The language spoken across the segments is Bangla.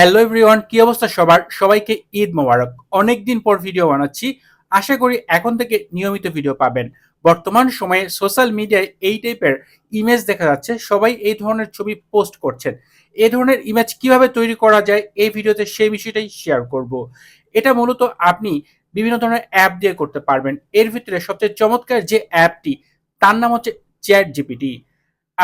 হ্যালো এভরিওয়ান কি অবস্থা সবার? সবাইকে ঈদ মোবারক। অনেকদিন পর ভিডিও বানাচ্ছি। আশা করি এখন থেকে নিয়মিত ভিডিও পাবেন। বর্তমান সময়ে সোশ্যাল মিডিয়ায় এই টাইপের ইমেজ দেখা যাচ্ছে। সবাই এই ধরনের ছবি পোস্ট করছেন। এই ধরনের ইমেজ কীভাবে তৈরি করা যায়, এই ভিডিওতে সেই বিষয়টাই শেয়ার করব। এটা মূলত আপনি বিভিন্ন ধরনের অ্যাপ দিয়ে করতে পারবেন। এর ভিতরে সবচেয়ে চমৎকার যে অ্যাপটি তার নাম হচ্ছে চ্যাট জিপিটি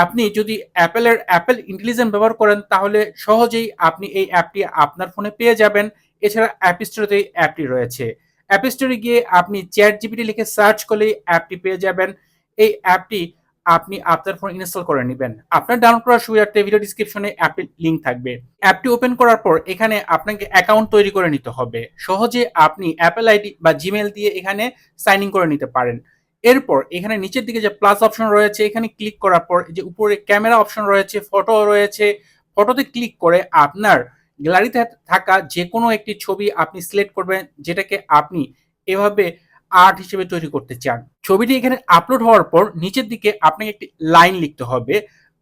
আপনি যদি অ্যাপেলের, অ্যাপেল ইন্টেলিজেন্স ব্যবহার করেন, তাহলে সহজেই আপনি এই অ্যাপটি আপনার ফোনে পেয়ে যাবেন। এছাড়া অ্যাপ স্টোরেতে অ্যাপটি রয়েছে। অ্যাপ স্টোরে গিয়ে আপনি চ্যাট জিপিটি লিখে সার্চ করলেই অ্যাপটি পেয়ে যাবেন। এই অ্যাপটি আপনি আপনার ফোনে ইনস্টল করে নেবেন। আপনার ডাউনলোড করার সুবিধার্থে ভিডিও ডিসক্রিপশনে অ্যাপটির লিঙ্ক থাকবে। অ্যাপটি ওপেন করার পর এখানে আপনাকে অ্যাকাউন্ট তৈরি করে নিতে হবে। সহজে আপনি অ্যাপেল আইডি বা জিমেল দিয়ে এখানে সাইন ইন করে নিতে পারেন। এরপর এখানে নিচের দিকে যে প্লাস অপশন রয়েছে, এখানে ক্লিক করার পর যে উপরে ক্যামেরা অপশন রয়েছে ফটো রয়েছে ফটোতে ক্লিক করে আপনার গ্যালারিতে থাকা যে কোনো একটি ছবি আপনি সিলেক্ট করবেন, যেটাকে আপনি এভাবে আর্ট হিসেবে তৈরি করতে চান। ছবিটি এখানে আপলোড হওয়ার পর নিচের দিকে আপনাকে একটি লাইন লিখতে হবে।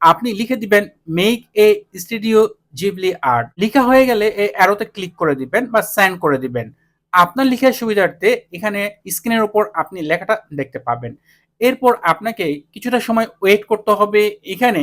আপনি লিখে দিবেন make a studio Ghibli art লেখা হয়ে গেলে এই অ্যারোতে ক্লিক করে দিবেন বা সেন্ড করে দিবেন। আপনার লেখার সুবিধার্থে এখানে স্ক্রিনের উপর আপনি লেখাটা দেখতে পাবেন। এরপর আপনাকে কিছুটা সময় ওয়েট করতে হবে। এখানে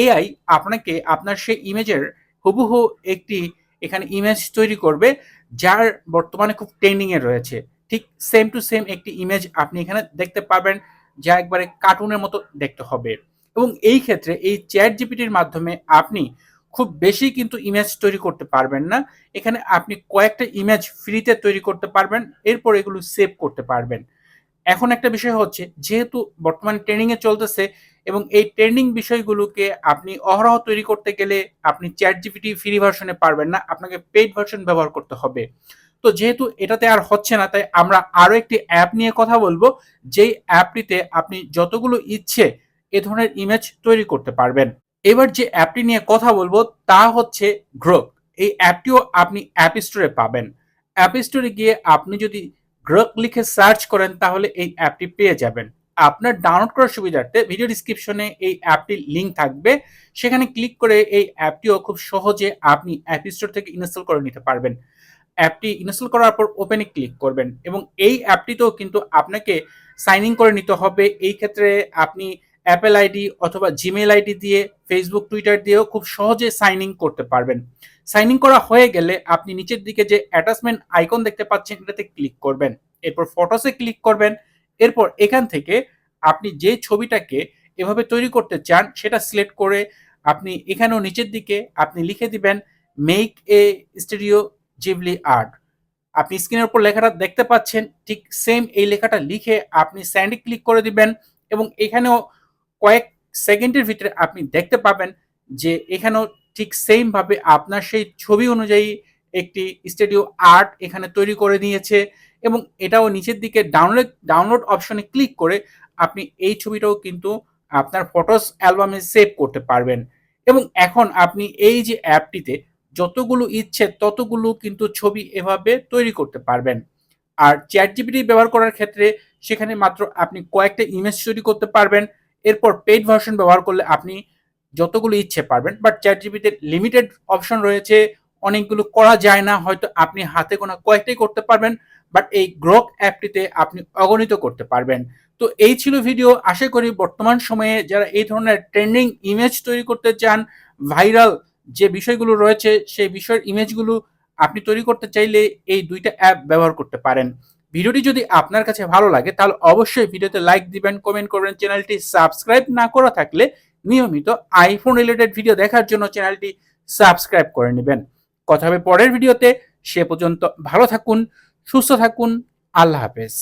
এআই আপনাকে আপনার সেই ইমেজের হুবহু একটি এখানে ইমেজ তৈরি করবে, যার বর্তমানে খুব ট্রেন্ডিংয়ে রয়েছে। ঠিক সেম টু সেম একটি ইমেজ আপনি এখানে দেখতে পাবেন, যা একবারে কার্টুনের মতো দেখতে হবে। এবং এই ক্ষেত্রে এই চ্যাট জিপিটির মাধ্যমে আপনি খুব বেশি কিন্তু ইমেজ তৈরি করতে পারবেন না। এখানে আপনি কয়েকটা ইমেজ ফ্রিতে তৈরি করতে পারবেন, এরপর এগুলো সেভ করতে পারবেন। এখন একটা বিষয় হচ্ছে, যেহেতু বর্তমান ট্রেনিংয়ে চলতেছে এবং এই ট্রেন্ডিং বিষয়গুলোকে আপনি অহরহ তৈরি করতে গেলে আপনি চ্যাট জিপিটি ফ্রি ভার্সনে পারবেন না, আপনাকে পেইড ভার্সন ব্যবহার করতে হবে। তো যেহেতু এটাতে আর হচ্ছে না, তাই আমরা আরও একটি অ্যাপ নিয়ে কথা বলব, যেই অ্যাপটিতে আপনি যতগুলো ইচ্ছে এ ধরনের ইমেজ তৈরি করতে পারবেন। এবার যে অ্যাপটি নিয়ে কথা বলব, তা হচ্ছে গ্রোক এই অ্যাপটিও আপনি অ্যাপ স্টোরে পাবেন। অ্যাপ স্টোরে গিয়ে আপনি যদি গ্রোক লিখে সার্চ করেন, তাহলে এই অ্যাপটি পেয়ে যাবেন। আপনার ডাউনলোড করার সুবিধার্থে ভিডিও ডিসক্রিপশনে এই অ্যাপটির লিঙ্ক থাকবে। সেখানে ক্লিক করে এই অ্যাপটিও খুব সহজে আপনি অ্যাপ স্টোর থেকে ইনস্টল করে নিতে পারবেন। অ্যাপটি ইনস্টল করার পর ওপেনে ক্লিক করবেন এবং এই অ্যাপটিতেও কিন্তু আপনাকে সাইন ইন করে নিতে হবে। এই ক্ষেত্রে আপনি অ্যাপেল আইডি অথবা জিমেল আইডি দিয়ে ফেসবুক টুইটার দিয়েও খুব সহজে সাইন ইন করতে পারবেন। সাইন ইন করা হয়ে গেলে আপনি নিচের দিকে যে অ্যাটাচমেন্ট আইকন দেখতে পাচ্ছেন, এটাতে ক্লিক করবেন। এরপর ফটোসে ক্লিক করবেন। এরপর এখান থেকে আপনি যে ছবিটাকে এভাবে তৈরি করতে চান, সেটা সিলেক্ট করে আপনি এখানেও নিচের দিকে আপনি লিখে দিবেন make a studio Ghibli art আপনি স্ক্রিনের উপর লেখাটা দেখতে পাচ্ছেন, ঠিক সেম এই লেখাটা লিখে আপনি স্যান্ডে ক্লিক করে দিবেন এবং এখানেও কয়েক সেকেন্ডের ভিতরে আপনি দেখতে পাবেন যে এখানেও ঠিক সেমভাবে আপনার সেই ছবি অনুযায়ী একটি স্টুডিও আর্ট এখানে তৈরি করে নিয়েছে এবং এটাও নিচের দিকে ডাউনলোড ডাউনলোড অপশনে ক্লিক করে আপনি এই ছবিটাও কিন্তু আপনার ফটোস অ্যালবামে সেভ করতে পারবেন। এবং এখন আপনি এই যে অ্যাপটিতে যতগুলো ইচ্ছে ততগুলো কিন্তু ছবি এভাবে তৈরি করতে পারবেন। আর চ্যাট জিপিটি ব্যবহার করার ক্ষেত্রে সেখানে মাত্র আপনি কয়েকটা ইমেজ তৈরি করতে পারবেন। এরপর পেইড ভার্সন ব্যবহার করলে আপনি যতগুলো ইচ্ছে পারবেন বাট চ্যাট জিপিতে লিমিটেড অপশন রয়েছে, অনেকগুলো করা যায় না, হয়তো আপনি হাতে গোনা কয়েকটাই করতে পারবেন বাট এই গ্রোক অ্যাপটিতে আপনি অগণিত করতে পারবেন। তো এই ছিল ভিডিও আশা করি বর্তমান সময়ে যারা এই ধরনের ট্রেন্ডিং ইমেজ তৈরি করতে চান ভাইরাল যে বিষয়গুলো রয়েছে, সেই বিষয়ের ইমেজগুলো আপনি তৈরি করতে চাইলে এই দুইটা অ্যাপ ব্যবহার করতে পারেন। ভিডিওটি যদি আপনার কাছে ভালো লাগে, তাহলে অবশ্যই ভিডিওতে লাইক দিবেন কমেন্ট করবেন, চ্যানেলটি সাবস্ক্রাইব না করা থাকলে নিয়মিত আইফোন রিলেটেড ভিডিও দেখার জন্য চ্যানেলটি সাবস্ক্রাইব করে নেবেন। কথা হবে পরের ভিডিওতে সে পর্যন্ত ভালো থাকুন, সুস্থ থাকুন, আল্লাহ হাফেজ।